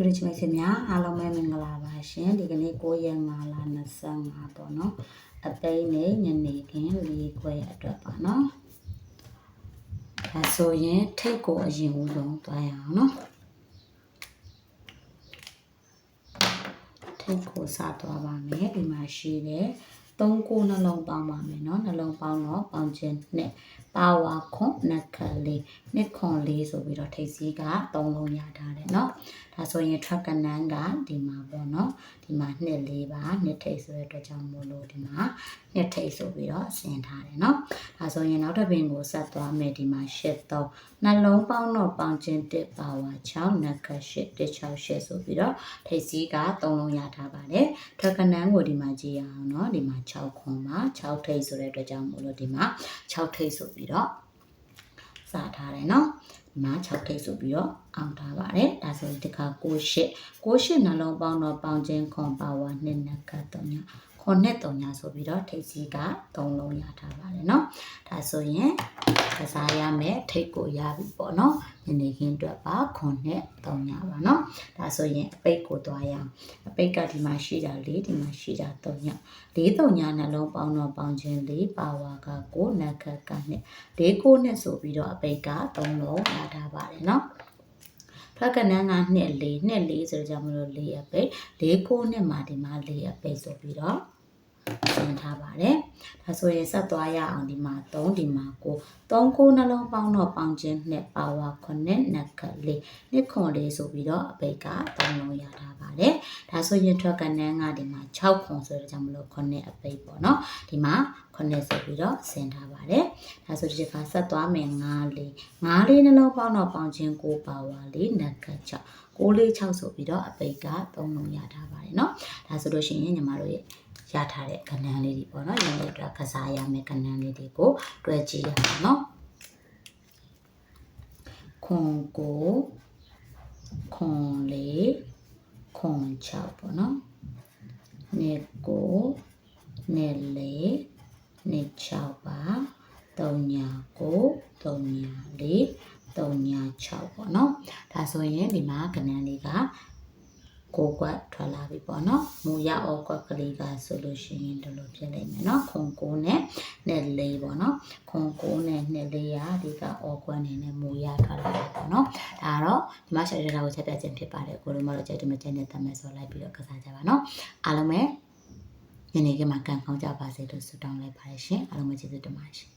လူတွေချမိတ်ဆွေများအားလုံးပဲမင်္ဂလာပါရှင်ဒီကနေ့9ရက်5လ25ပေါ့နော်အသိနဲ့ညနေခင်း၄ခွဲအတွက်ပါနော်ဒါဆိုရင်ထိတ်ကိုအရင်ဦးဆုံးသွားရအောင်နော်ထိတ်ကိုစသွားပါမယ်ဒီမှာရှိတ ယ်သုံးကိုနှလုံးပေါင်းပါမယ်เนาะနှလုံးပေါင်းတော့ပေါင်းခြင်းနဲ့ပါဝါခွန်နက်ခလေးနှစ်ခွန်လေးဆိုပြီးတော့ထိတ်စီးကသုံးလုံးရထားတယ်เนาะဒါဆိုရင် track ကနန်းကဒီမှာပေါ့เนาะဒီမှာနှစ်လေးပါနှစ်ထိတ်ဆိုတဲ့အတွက်ကြောင့်မို့လို့ဒီမှာနှစ်ထိတ်ဆိုပြီးတော့ဆင်ထားတယ်เนาะဒါဆိုရင်နောက်တစ်ပင်ကိုဆက်သွားမယ်ဒီမှာရှစ်သုံးနှလုံးပေါင်းတော့ပေါင်းခြင်းတစ်ပါဝါ6နက်ခရှစ်တစ်6ရှစ်ဆိုပြီးတော့ထိတ်စီးကသုံးလုံးရထားပါတယ် ထက်ကနန်းကိုဒီမှာကြည့်ရအောင်เนาะဒီမှာ 6ခွန်မှာ6ထိပ်ဆိုတဲ့အတွက်ကြောင့်မို့လို့ဒီမှာ6ထိပ်ဆိုပြီးတော့စထားတယ်နော်ဒီမှာ6ထိပ်ဆိုပြီးတော့အောင်ထားပါတယ်ဒါဆိုဒီက68 68နှလုံးပေါင်းတော့ပေါင်းခြင်းခွန်ပါဝါ2နက်က3ညခွန်နဲ့3ညဆိုပြီးတော့ထိပ်စီးက3လုံးရထားပါတယ်နော်ဒါဆိုရင် ကစားရမယ်ထိတ်ကိုရပြီပေါ့နော်ညနေခင်းအတွက်ပါခွန်နဲ့တောင်းရပါနော်ဒါဆိုရင်အပိတ်ကိုသွားရအောင်အပိတ်ကဒီမှာရှိတာ၄ဒီမှာရှိတာ၃ည၄၃ညနှလုံးပေါင်းတော့ပေါင်းခြင်း၄ပါဝါက9နက္ခတ်ကနဲ့၄ကိုနဲ့ဆိုပြီးတော့အပိတ်က၃လုံးရတာပါတယ်နော်ဖက်ကနန်းက2 4 2 4ဆိုကြမလို့4အပိတ်4 9နဲ့မှာဒီမှာ4အပိတ်ဆိုပြီးတော့ ဆင်ထားပါတယ်ဒါဆိုရင်ဆက်သွားရအောင်ဒီမှာ3ဒီမှာ9 3ကိုနှလုံးပေါင်းတော့ပေါင်းခြင်းနဲ့ပါဝါ9နက်ခတ်၄နှစ်ခွန်လေးဆိုပြီးတော့အပိတ်က3လုံးရထားပါတယ်ဒါဆိုရင်ထွက်ကနန်းကဒီမှာ6ခွန်ဆိုတော့ကြောင့်မလို့9အပိတ်ပေါ့နော်ဒီမှာ9ဆိုပြီးတော့ဆင်ထားပါတယ်ဒါဆိုဒီကဆက်သွားမယ်9လေး9လေးနှလုံးပေါင်းတော့ပေါင်းခြင်း9ပါဝါလေးနက်ခတ်6 6လေး6ဆိုပြီးတော့အပိတ်က3လုံးရထားပါတယ်เนาะဒါဆိုလို့ရှိရင်ညီမတို့ရဲ့ ရထားတဲ့ကဏ္ဍလေးတွေပေါ့နော်ရင်းတွေကကစားရမယ့်ကဏ္ဍလေးတွေကိုတွဲကြည့်ရအောင်နော်ခွန်ကိုခွန်လေးခွန်ချောက်ပေါ့နော်နေကိုနေလေးနေချောက်ပါတုံညာကိုတုံညာလေးတုံညာ6ပေါ့နော်ဒါဆိုရင်ဒီမှာကဏ္ဍလေးက ကိုကွက်ထွက်လာပြီပေါ့နော်မူရအောကွက်ကလေးကဆိုလို့ရှိရင်ဒီလိုဖြစ်နိုင်မယ်နော်ခွန်ကိုနဲ့နဲ့လေးပေါ့နော်ခွန်ကိုနဲ့နဲ့လေးရာဒီကအောကွက်နေနဲ့မူရထွက်လာတာပေါ့နော်ဒါတော့ဒီမှာဆက်ရတာကိုချက်ပြခြင်းဖြစ်ပါတယ်ကိုလိုမလို့ကြိုက်တယ်မကြိုက်တဲ့တမဲဆိုလိုက်ပြီးတော့ကစားကြပါနော်အားလုံးပဲညနေခင်းမှာကံကောင်းကြပါစေလို့ဆုတောင်းလိုက်ပါတယ်ရှင်အားလုံးပဲကျေးဇူးတင်ပါတယ်ရှင်